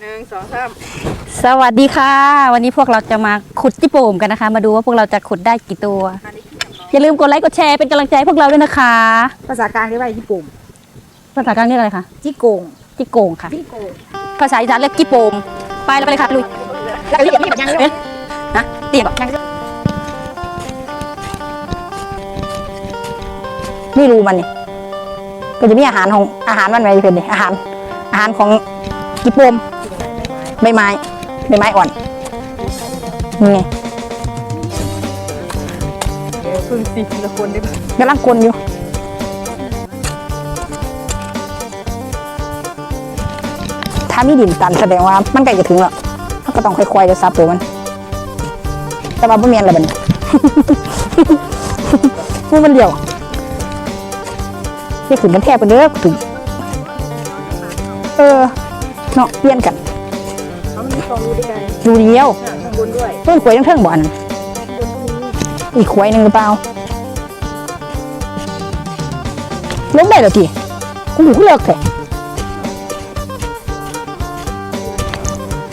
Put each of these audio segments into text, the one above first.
หนึ่งสองสามสวัสดีค่ะ วันนี้พวกเราจะมาขุดจิโป่มกันนะคะ มาดูว่าพวกเราจะขุดได้กี่ตัว อย่าลืมกดไลค์กดแชร์เป็นกำลังใจให้พวกเราด้วยนะคะ ภาษากลางเรียกว่าญี่ปุ่มภาษากลางเรียกอะไรคะจิโกงจิโกงค่ะจิโกงภาษาอีสานเรียกจิโป่มไปแล้วไปเลยค่ะไปลุยแล้วเรียกนี่แบบยังเอ๊ะนะเตียบอะไม่รู้มันนี่ก็จะมีอาหารของอาหารมันไว้เป็นนี่อาหาร อาหารของกิโปม ใบไม้ใบไม้อ่อนนี่ไงเพิ่งสี่ทีละคนได้ไหมกำลังกลนอยู่ถ้ามีดินตันแสดงว่ามันใกล้จะถึงแล้วเราก็ต้องค่อยๆจะซับตัวมัน แต่ว่าบ่เมียนละบัดนมูมันเดียวนี่ขึ้นกันแทบไปเด้อถึงเออเนาะเปลี่ยนกัน องรู้ด้วยกันดูเดียวข้างบนด้วยเพิ่งขวยทั้งเทิงบ่อนอีกขวยหนึ่งหรือเปล่าล้มได้เหรอทีกูหูเลิกเถอะ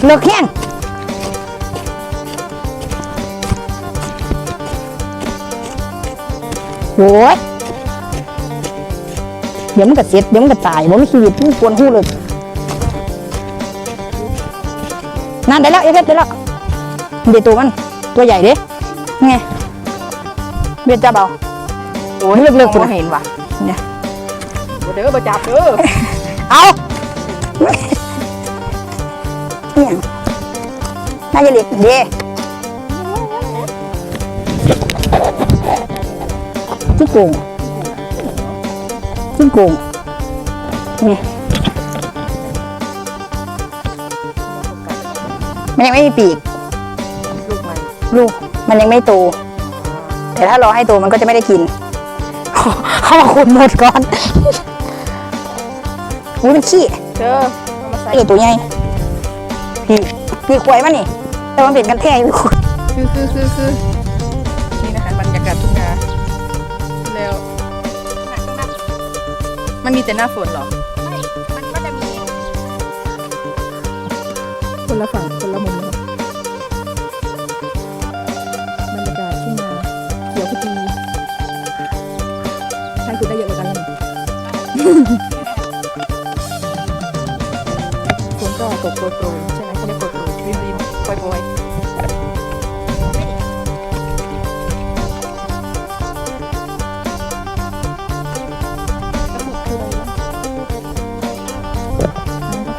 เลิกแห้งโว้ยเดี๋ยวมันก็เสร็จเดี๋ยวมันก็ตายบ่มีชีวิตมันปวนหูเลย นั่นได้แล้วเอฟเอฟได้แล้วเดี๋ยวตัวมันตัวใหญ่เด้ไงเบียดจับเอาโอ้ยเลือกเลือกมตัวองเห็นว่ะเนี่ยบ่เด้อบ่จับเด้อเอาเนี่ยน่าจะเล็กเด้จิ้งโกงจิ้งโกงนี่ มันยังไม่มีปีก ลูกมันลูกมันยังไม่โต แต่ถ้ารอให้โตมันก็จะไม่ได้กิน เขามาขุดหมดก่อนอุ้ยมันขี้เด้อเอามาใส่ไอ้ตัวใหญ่พี่พี่ควายมันนี่ แต่มันเป็นกันแท้อยู่คือคือคือคือนี่นะคะบรรยากาศทุ่งนาแล้ว มันมีแต่หน้าฝนเหรอมันก็จะมีคนละฝั่ง ใครคุณได้เยอะกว่ากันเลยฝนก็ตกโปรยๆใช่ไหมเขาเรียกโปรยๆริมๆปล่อยๆคืออะไรวะอันนี้ก็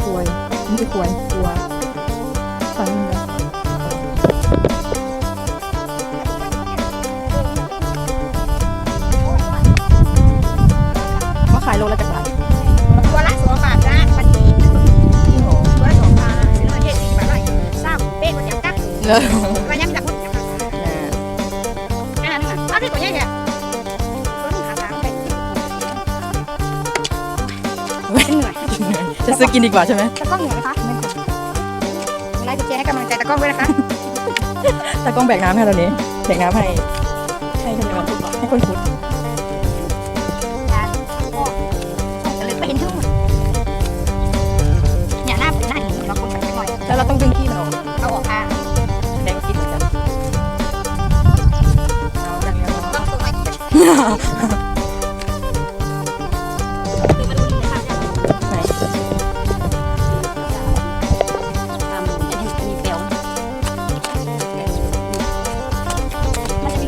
ควย ลละจากบาทตัวละสองบาทนะมันดีตัวละสองบาทซื้อมาเทศสี่บาทไรทราบเป๊ะกว่าจับกักเนอะวันยังจับคนจับกักแค่นั้นเองเอาที่ตัวใหญ่เนี่ยตัวนี้หาทางไปเหนื่อยจะซื้อกินดีกว่าใช่ไหมตะกล้องเหนื่อยไหมคะไลค์กดแชร์ให้กำลังใจตะกล้องด้วยนะคะตากล้องแบกน้ำให้เรานี้แบกน้ำให้ให้คนเดียวให้คนขุด มี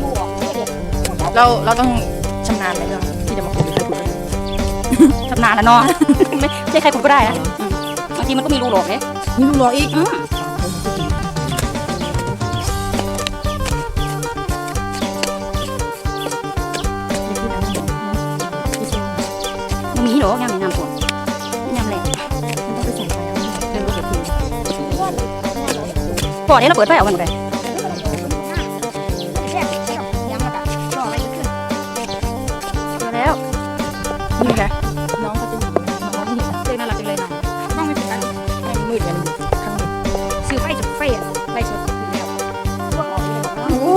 รูออกเด็ดเราเราต้องชำนาญไหมเรื่องที่จะมาขุดหรือใครขุดชำนาญแล้วเนาะไม่ใช่ใครขุดก็ได้นะอืมบางทีมันก็มีรูหลอกเนี่ยนี่ดูรออีกอืม มันมีหรอกยังมีน้ำท่วมยังแหละเดินรถเนพอเดี๋ยเราเปิดไฟเอามันไปแช่เที่ยแล้วก็รอไว้ขึ้นเจอแล้วนี่ไงน้องเขาจะน้องไม่เห็นเจอน่ารักจังเลยน้องต้องไม่เป็นไรให้มันมืดไงมันอยู่ข้างในซื้อไฟจุดไฟอะไฟสดแล้วพวกออกเลยเนาะโอ้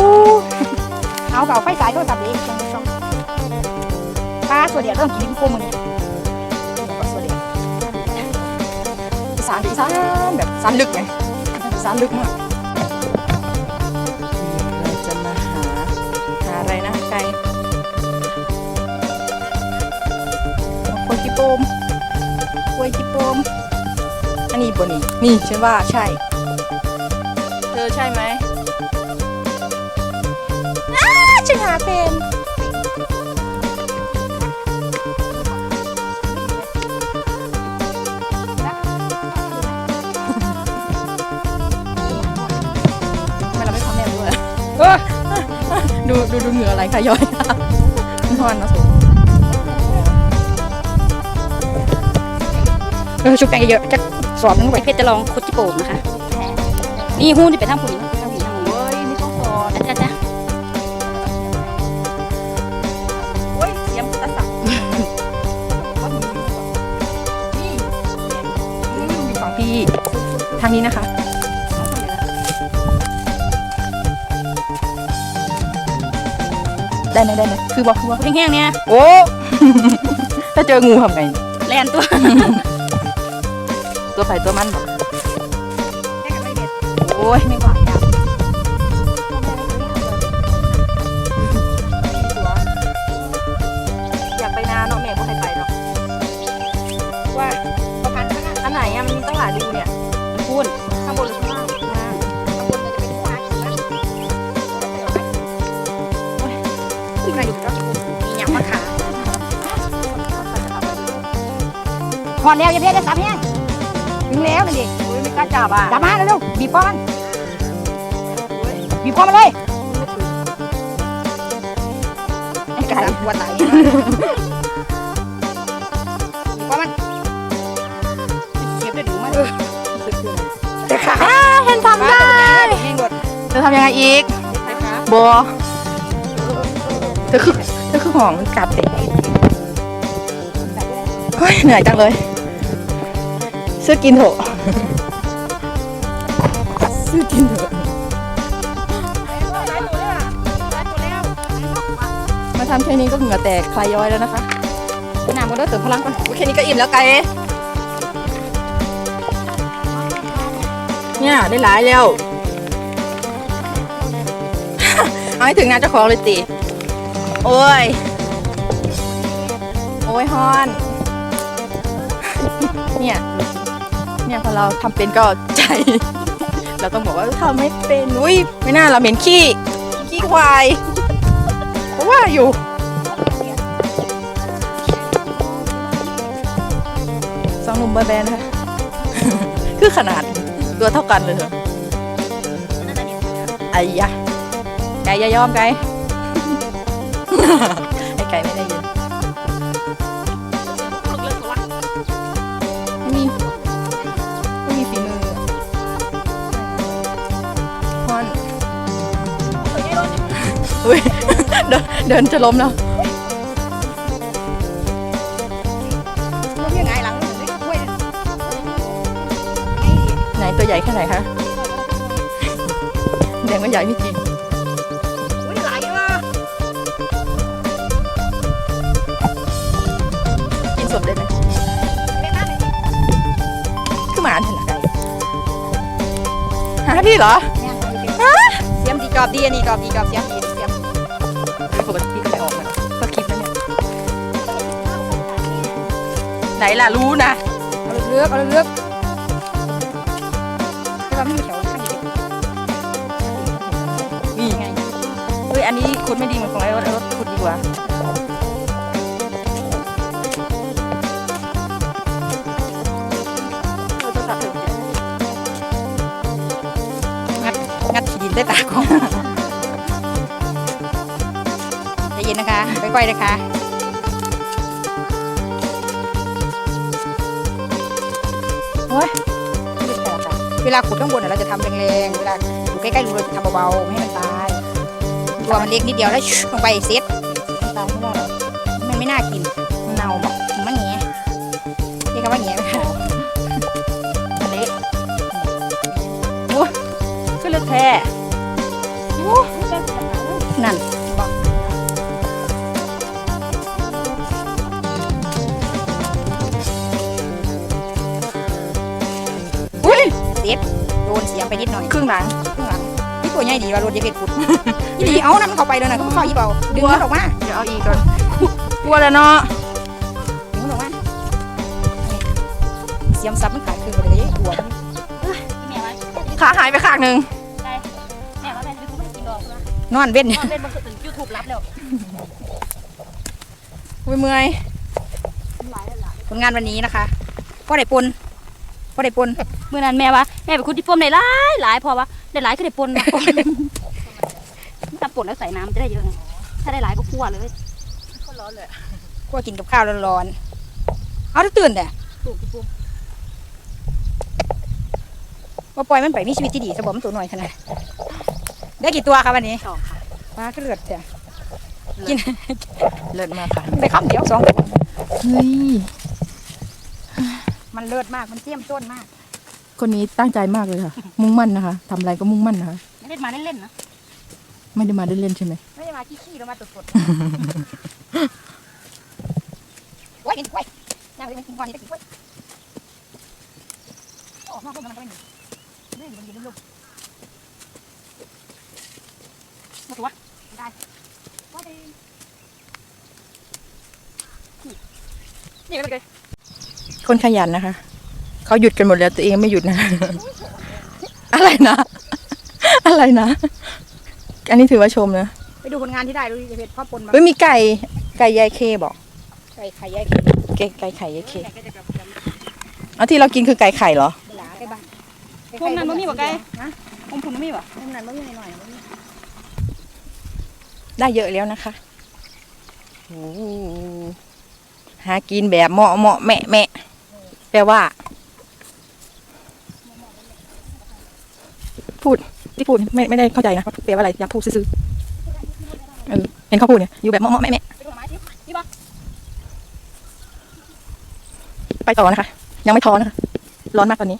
เอาเก่าไฟสายโทรศัพท์เองช่องปลาส่วนเดียวเริ่มกินโคมือนี่าษาานอีสานแบบสานลึกไงสานลึกมากเราจะมาหาหาอะไรนะไก่กล้วยจิโปมกล้วยจิโปมอันนี้บนี่นี่ฉันว่าใช่ เธอใช่ไหมอ้าฉันหาเป็น ดูดูดูเหงื่อไหลค่ะย้อยมันทอนนะสุเออชุบแป้งเยอะๆจะสอบนึงไปไอเพชรจะลองขุดจิโป่งนะคะ นี่หูจะไปทางผู้หญิงทางผู้หญิงทางผู้หญิงเฮ้ยนี่ต้องสอนจ้าจ้าจ้าโอ้ยเสียมตะสักนี่นี่อยู่ฝั่งพี่ทางนี้นะคะ ได้ไหมได้ไหมคือบอกคือบอกแห้งๆเนี่ยโอ้ ถ้าเจองูทำไง แลนตัว ตัวไผ่ตัวมันบอกแค่กันไม่เด็ดโอ้ยไม่ไหวอะอยากไปนาเนาะแม่ก็ให้ไปเนาะว่าประพันธ์ข้างหน้าอันไหนอะมันมีตั้งหลายรูเนี่ยพูด พอแล้วอย่าเพี้ยได้สามแห้งถึงแล้วนี่ดิโอ้ยไม่กล้าจับอะจับมาเร็วๆบีบคอมันบีบคอมันเลยไอ้ไก่หัวไตบีบคอมันเก็บได้ดูมันจะขาเห็นทำได้เองหมดเธอทำยังไงอีกบอเธอคือเธอคือหองมันกัดเด็กเฮ้ยเหนื่อยจังเลย ซื้อกินเถอะซื้อกินเถอะมาทำแค่นี้ก็เหงื่อแตกคลายย้อยแล้วนะคะน้ำก็ได้เติมพลังก่อนโอเคนี้ก็อิ่มแล้วไก่เนี่ยได้หลายแล้วเอาให้ถึงงานเจ้าของเลยติโอ้ย โอ้ยฮอน เนี่ย เนี่ยพอเราทำเป็นก็ใจ เราต้องบอกว่าทำไม่เป็นอุ้ยไม่น่าเราเหม็นขี้ขี้ควายเพราะว่าอยู่สองหนุ่มบอยแบนด์นะคือขนาดตัวเท่ากันเลยเหรอไอ้ยะไก่อย่ายอมไก่ไอ้ไก่ไม่ได้ยิน อุ้ยเดินเดินจะล้มแล้วมันยังไงหลังมันไม่ช่วยไหนตัวใหญ่แค่ไหนคะแดงว่าใหญ่ไม่จริงอุ้ยไหลว่ะกินสดได้ไหมเล่นน้ำเลยคือหมาถนัดไก่หาพี่เหรอเนี่ยเสียมดีกรอบดีอันนี้กรอบดีกรอบเสียมดี ไหนล่ะรู้นะ เอาเลือกเอาเลือกที่ว่าไม่มีแถวข้างนี้นี่ไงเฮ้ยอันนี้ขุดไม่ดีเหมือนของไอ้รถไอ้รถขุดดีกว่าเออโทรศัพท์เถอะงัดงัดขีดินได้ตากล้องใจเย็นนะคะค่อยๆนะคะ โอ้ยเวลาขุดข้างบนน่ะเราจะทำแรงๆ เวลาอยู่ใกล้ๆรูเราจะทำเบาๆ ไม่ให้มันตาย ตัวมันเล็กนิดเดียวแล้วลงไปเซ็ตตายไม่ได้หรอกมันไม่น่ากินมันเน่าบอกมันแหง่เรียกว่าแหง่ไหมคะอันนี้โอ้ยก็เลือกแท้นั่น สโดนเสียงไปนิดหน่อยครึ่งหลังข้างหลังนี่ตัวใหญ่ดีว่ารถเยเพ็ดขุดนี่ดีเอานั่นมันเข้าไปเลยนะก็ไม่เข้าอีเบาดึงมันออกมาเดี๋ยวเอาอีกก่อนกลัวแล้วเนาะดึงมันออกมานี่เสียมซับมันขาดครึ่งไปเลยยังกลัวมันแม่ว่าขาหายไปข้างหนึ่งแม่ว่าแม่จะไปกินดอกนะนอนเว้นตอนเป็นบางคนยูทูบรับแล้วอุ้ยเมื่อยผลงานวันนี้นะคะพ่อได้ปนพ่อได้ปน เมื่อนั้นแม่ว่าแม่ไปคุดที่ปมได้หลายหลายพอว่าได้หลายก็ได้ปนมาปนถ้าปนแล้วใส่น้ำจะได้เยอะไงถ้าได้หลายก็คั่วเลยพวกกินกับข้าวร้อนๆเอาถ้าตื่นแต่ถูกที่ปมว่าปล่อยมันไปมีชีวิตที่ดีสมบัติตัวหน่อยขนาดได้กี่ตัวครับวันนี้สองค่ะปลาก็เลือดจ้ะกินเลิศมากค่ะได้คำเดียวสองตัวเฮ้ยมันเลือดมากมันเจียมต้นมาก คนนี้ตั้งใจมากเลยค่ะ มุ่งมั่นนะคะทำอะไรก็มุ่งมั่นนะคะ ไม่ได้มาเล่นๆนะไม่ได้มาเล่นๆใช่ไหมไม่ได้มาขี้ๆแล้วมาสดๆ โอ้ยกินกล้วยย่างไปกินก่อนนี่จะกินกล้วยออกนอกต้นมันก็ไม่หนีไม่หนีมันกินลูกมาตัวได้ว่าดีนี่ก็เลยคนขยันนะคะ เขาหยุดกันหมดแล้วตัวเองไม่หยุดนะ อะไรนะ อะไรนะ อันนี้ถือว่าชมนะไปดูผลงานที่ได้ดูดิเพชรพ่อปนมาเฮ้ยมีไก่ไก่ยายเคบอกไก่ไข่ย่ายไข่ไก่ไก่ไข่ยายเคไก่ก็จะกลับกันเอาที่เรากินคือไก่ไข่เหรอ หลาไก่บ้านพวกนั้นมันมีบ่ไก่ฮะอมผุนไม่มีบ่พวกนั้นมันมีหน่อยๆมันมีได้เยอะแล้วนะคะโอ้โหหากินแบบเหมาะเหมาะแม่แม่แปลว่า พูดที่พูดไม่ไม่ได้เข้าใจนะว่าแปลว่าอะไรอยากพูดซื้อเออเห็นเขาพูดเนี่ยอยู่แบบเมาะเมาะแม่แม่ไปดูหน่อไม้สินี่บ่ไปต่อนะคะ ยังไม่ท้อนะคะร้อนมากตอนนี้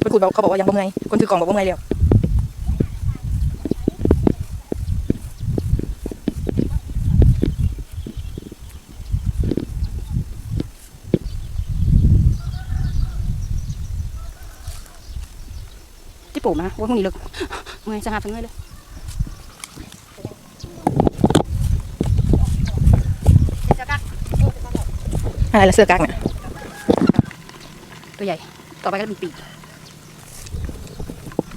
ไปคุดบอกเขาบอกว่ายังบ่มไงคนถือกล่องบอกว่าเมื่อยแล้ว ที่ปลูกนะโอ้ยพวกนี้ลึกเมื่อยจะหาทั้งเงยเลยอะไรละเสื้อกั๊กเนี่ยตัวใหญ่ ต่อไปก็เป็นปีก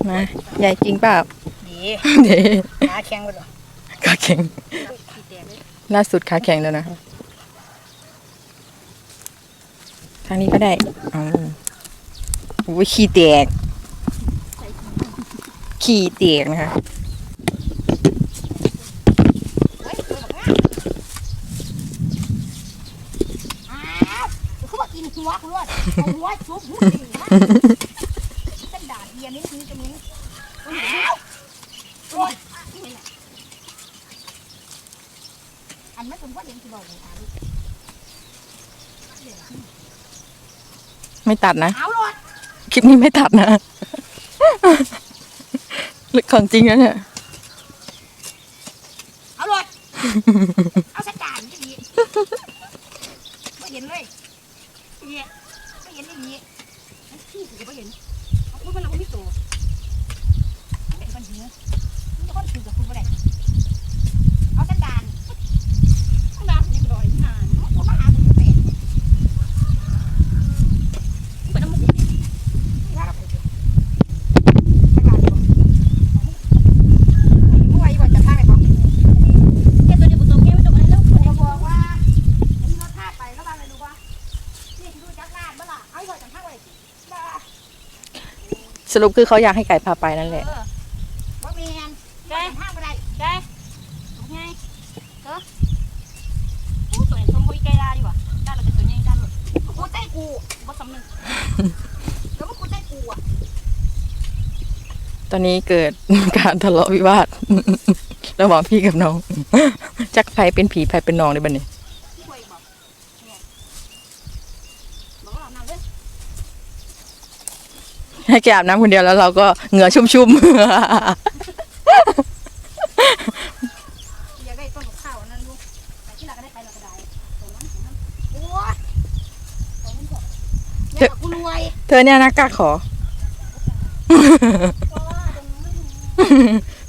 มาใหญ่จริงเปล่าดีเด้ขาแข็งหมดเลยขาแข็งล่าสุดขาแข็งแล้วนะทางนี้ก็ได้เอาโอ้ยขี้แตก ขี้แตกนะคะเฮ้ยตัวแบบนี้อ้าวเขาบอกกินหัวกูด้วยเอาหัวชุบหัวดีมากเส้นด่าเบียร์นิดนึงจะมีอ้าวโอ้ยนี่ไงอันนั้นคุณว่าเด่นที่บอกเลยอะลูกไม่ตัดนะเอาหลอดคลิปนี้ไม่ตัดนะลึก ของจริงนะเนี่ย เอาเลยดเอาเส้นด่านี่ดีไม่เห็นเลยเนี่ยไม่เห็นไม่มีมันขี้กูก็ไม่เห็นเอาพูดว่าเราไม่มีตัวเป็นคนหิวมันจะคนถือกับคุณก็ได้เอาเส้นด่าน ข้างล่างนี่ก็ดอยหาน ผมมาหาคุณเป็ด เป็นน้ำมุก ว่าเราไปเจอเส้นด่านดีกว่าเมื่อวานอีบอกจะท่าไหนบอก แค่ตัวเดียวตัวแค่ไม่ต้องอะไรแล้ว เขาบอกว่ามีรถท่าไปแล้วบ้างเลยรู้ป่ะนี่ดูจักรลาดบ้าล่ะเอาอีบอกจะท่าไว้บ้า สรุปคือเขาอยากให้ไก่พาไปนั่นแหละว่าเมียนแกท่าไปได้ได้ไงเออโอ้ตัวไหนส้มคุยไกลลาดีกว่าด้านเราเป็นตัวใหญ่ด้านหมดกูเต้กูบ่สำนึกแล้วมันกูเต้กูอะตอนนี้เกิดการทะเลาะวิวาท ระหว่างพี่กับน้อง จักใครเป็นผีใครเป็นน้องในบันนี้ ที่คุยบอกเนี่ยบอกว่าเรานำเลย ให้แกอาบน้ำคนเดียวแล้วเราก็เหงื่อชุ่มอยากได้ต้นข้าวนั่นลูกแต่ที่เราก็ได้ไปเราก็ได้ตรงนั้นตรงนั้นโอ้ยตรงนั้นก่อนอยากกูรวยๆเธอเนี่ยนะกล้าขอเเพราะว่า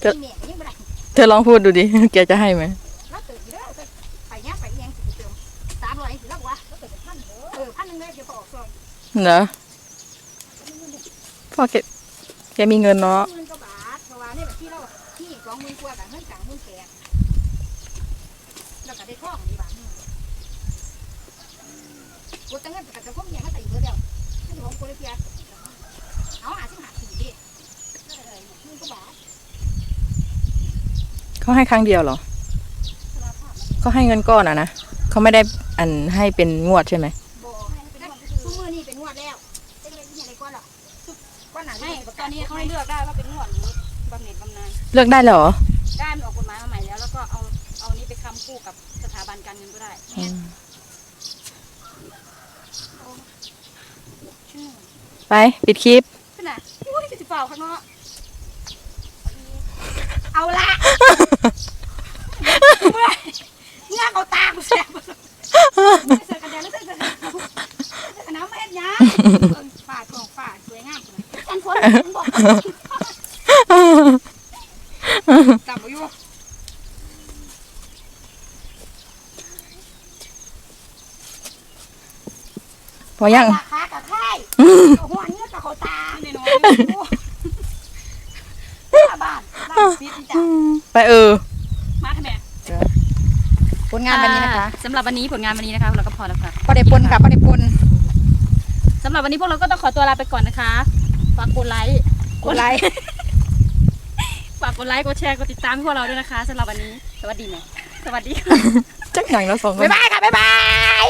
ตรงนี้มีแม่ยังบ่ได้เธอลองพูดดูดิ แกจะให้ไหมแล้วตื่นอยู่แล้วไปเนี้ยไปเนี้ยสิเติมสามร้อยสิแล้ววะแล้วตื่นเป็นพันเด้อเออพันหนึงเลยเดี๋ยวพอออกซอยเหรอ พ่อแกแกมีเงินเนาะหมื่นกว่าบาทเพราะว่าเนี่ยแบบที่เราที่สองหมื่นกว่ากับเงินกลางหมื่นแปดแล้วก็ได้ท่องดีบาทหนึงกูตั้งเงินกับกระพมเนี่ยมาตีเบอร์เดียวไม่ถึงของกูเลยเพียเอาหาสิหาสี่ดินั่นเลยหมื่นกว่าบาทเขาให้ครั้งเดียวเหรอสารภาพ เขาให้เงินก้อนอะนะเขาไม่ได้อันให้เป็นงวดใช่ไหม บอกทุกมือนี่เป็นงวดแล้วเป็นอะไรที่ไหนก้อนหรอก้ อนไหนไม่ตอนนี้เขาให้เลือกได้ว่าเป็นนวดหรือบำเหน็จบำนาญเลือกได้เหรอ ได้มันออกกฎหมายมาใหม่แล้ว แล้วก็เอาเอานี้ไปค้ำคู่กับสถาบันการเงินก็ได้อืมชื่อไป ปิดคลิปขึ้นน่ะอุ้ยสิเปล่าข้างนอกเอาละเมื่อยเงื่อเอาตากูแสบเสือกันแดงแล้วเสือกันเสือกันน้ำเม็ดยาฝ่าทองฝ่าสวยงาม กันฝนบอกจับอยู่พอยังราคากับไข่หัวเนื้อกับเขาตาแน่นอนบ้านร้านปิดจ้ะไปเออ มาทำไมผลงานวันนี้นะคะอ่าสำหรับวันนี้ผลงานวันนี้นะคะเราก็พอแล้วค่ะก็ได้ปนค่ะก็ได้ปนสำหรับวันนี้พวกเราก็ต้องขอตัวลาไปก่อนนะคะ ฝากกดไลค์กดไลค์ฝากกดไลค์กดแชร์กดติดตามให้พวกเราด้วยนะคะสำหรับวันนี้ สวัสดีไหมสวัสดีค่ะ จักหนังแล้วสองคน บ๊ายบายค่ะ บ๊ายบาย